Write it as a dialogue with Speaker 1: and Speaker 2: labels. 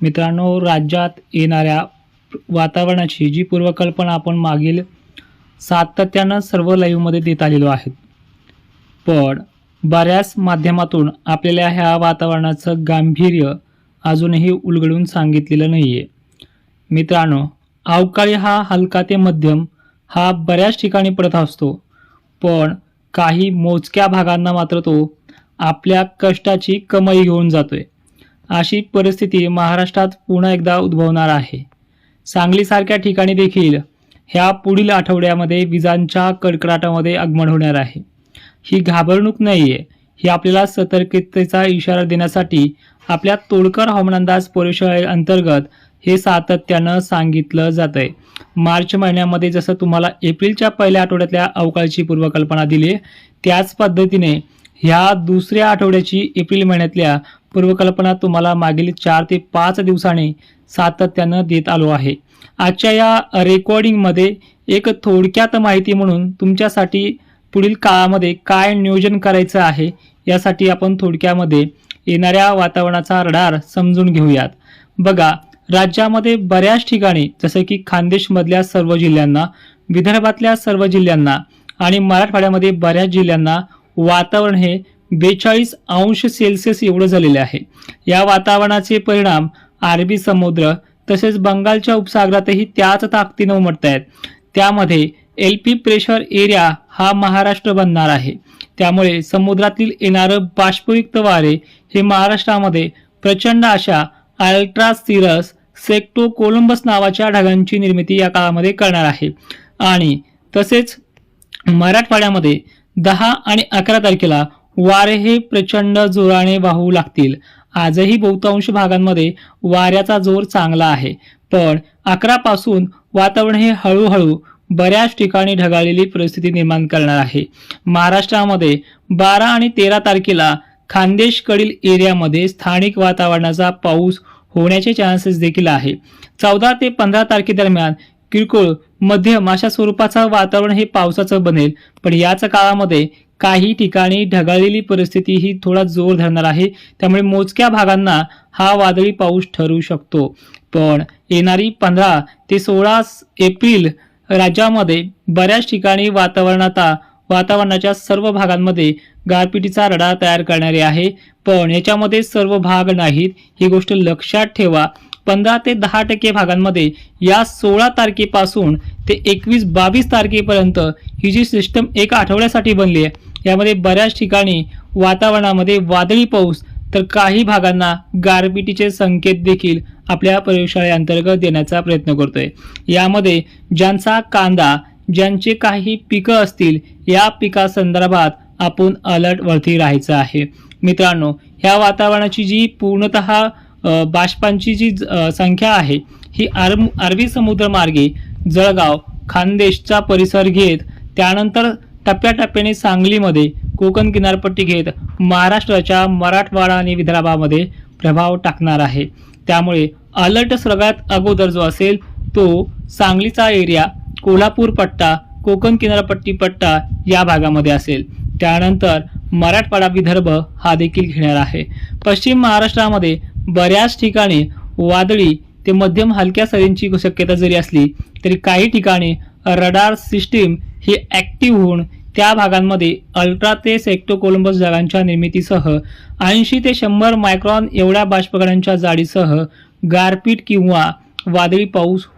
Speaker 1: मित्रांनो राज्यात येणाऱ्या वातावरणाची जी पूर्वकल्पना आपण मागील सातत्यानं सर्व लाईव्हमध्ये देत आलेलो आहेत. पण बऱ्याच माध्यमातून आपल्याला ह्या वातावरणाचं गांभीर्य अजूनही उलगडून सांगितलेलं नाही आहे मित्रांनो अवकाळी हा हलका ते मध्यम हा बऱ्याच ठिकाणी पडत असतो. पण काही मोजक्या भागांना मात्र तो आपल्या कष्टाची कमाई घेऊन जातोय. अशी परिस्थिती महाराष्ट्रात पुन्हा एकदा उद्भवणार आहे. सांगलीसारख्या ठिकाणी देखील ह्या पुढील आठवड्यामध्ये विजांच्या कडकडाटामध्ये आगमन होणार आहे. ही घाबरणूक नाही आहे ही आपल्याला सतर्कतेचा इशारा देण्यासाठी आपल्या तोडकर हवामान अंदाज अंतर्गत हे सातत्यानं सांगितलं जात आहे मार्च महिन्यामध्ये जसं तुम्हाला एप्रिलच्या पहिल्या आठवड्यातल्या अवकाळची पूर्वकल्पना दिली त्याच पद्धतीने ह्या दुसऱ्या आठवड्याची एप्रिल महिन्यातल्या पूर्वकल्पना तुम्हाला मागील चार ते पाच दिवसाने सातत्यानं देत आलो आहे. आजच्या या रेकॉर्डिंगमध्ये एक थोडक्यात माहिती म्हणून तुमच्यासाठी पुढील काळामध्ये काय नियोजन करायचं आहे यासाठी आपण थोडक्यामध्ये येणाऱ्या वातावरणाचा रडार समजून घेऊयात. बघा राज्यामध्ये बऱ्याच ठिकाणी जसं की खानदेशमधल्या सर्व जिल्ह्यांना विदर्भातल्या सर्व जिल्ह्यांना आणि मराठवाड्यामध्ये बऱ्याच जिल्ह्यांना वातावरण हे बेचाळीस अंश सेल्सिअस एवढं झालेले आहे. या वातावरणाचे परिणाम अरबी समुद्र तसेच बंगालच्या उपसागरातही त्याच ताकदीनं उमटत आहेत. त्यामध्ये एल पी प्रेशर एरिया हा महाराष्ट्र बनणार आहे. त्यामुळे समुद्रातील येणारं बाष्पयुक्त वारे हे महाराष्ट्रामध्ये प्रचंड अशा अल्ट्रा सिरस सेक्टो कोलंबस नावाच्या ढगांची निर्मिती या काळामध्ये करणार आहे. आणि तसेच मराठवाड्यामध्ये दहा आणि अकरा तारखेला वारे हे प्रचंड जोराने वाहू लागतील. आजही बहुतांश भागांमध्ये वाऱ्याचा जोर चांगला आहे. पण अकरापासून वातावरण हे हळूहळू बऱ्याच ठिकाणी ढगाळलेली परिस्थिती निर्माण करणार आहे. महाराष्ट्रामध्ये बारा आणि तेरा तारखेला खानदेशकडील एरियामध्ये स्थानिक वातावरणाचा पाऊस होण्याचे चान्सेस देखील आहे. चौदा ते पंधरा तारखेदरम्यान किरकोळ मध्यम अशा स्वरूपाचं वातावरण हे पावसाचं बनेल. पण याच काळामध्ये काही ठिकाणी ढगाळलेली परिस्थिती ही थोडा जोर धरणार आहे. त्यामुळे मोजक्या भागांना हा वादळी पाऊस ठरू शकतो. पण येणारी पंधरा ते सोळा एप्रिल राज्यामध्ये बऱ्याच ठिकाणी वातावरणाता वातावरणाच्या सर्व भागांमध्ये गारपिटीचा रडार तयार करणारे आहे. पण याच्यामध्ये सर्व भाग नाहीत. ही गोष्ट लक्षात ठेवा. पंधरा ते दहा टक्के भागांमध्ये या सोळा तारखेपासून ते एकवीस बावीस तारखेपर्यंत ही जी सिस्टम एका आठवड्यासाठी बनली आहे यामध्ये बऱ्याच ठिकाणी वातावरणामध्ये वादळी पाऊस तर काही भागांना गारपिटीचे संकेत देखील आपल्या प्रयोगशाळेअंतर्गत देण्याचा प्रयत्न करतोय. यामध्ये ज्यांचा कांदा ज्यांचे काही पिकं असतील या पिकासंदर्भात आपण अलर्ट वरती राहायचं आहे. मित्रांनो ह्या वातावरणाची जी पूर्णतः बाष्पांची जी संख्या आहे ही अरब अरबी समुद्रमार्गे जळगाव खानदेशचा परिसर घेत त्यानंतर टप्प्याटप्प्याने सांगलीमध्ये कोकण किनारपट्टी घेत महाराष्ट्राच्या मराठवाडा आणि विदर्भामध्ये प्रभाव टाकणार आहे. त्यामुळे अलर्ट सगळ्यात अगोदर जो असेल तो सांगलीचा एरिया कोल्हापूर पट्टा कोकण किनारपट्टी पट्टा या भागामध्ये असेल. त्यानंतर मराठवाडा विदर्भ हा देखील घेणार आहे. पश्चिम महाराष्ट्रामध्ये बऱ्याच ठिकाणी वादळी ते मध्यम हलक्या सरींची शक्यता जरी असली तरी काही ठिकाणी रडार सिस्टीम ही ऍक्टिव्ह होऊन त्या भागांमध्ये अल्ट्रा ते सेक्टो कोलंबस निर्मितीसह ऐंशी ते शंभर मायक्रॉन एवढ्या बाष्पकणांच्या जाडीसह गारपीट किंवा वादळी पाऊस हो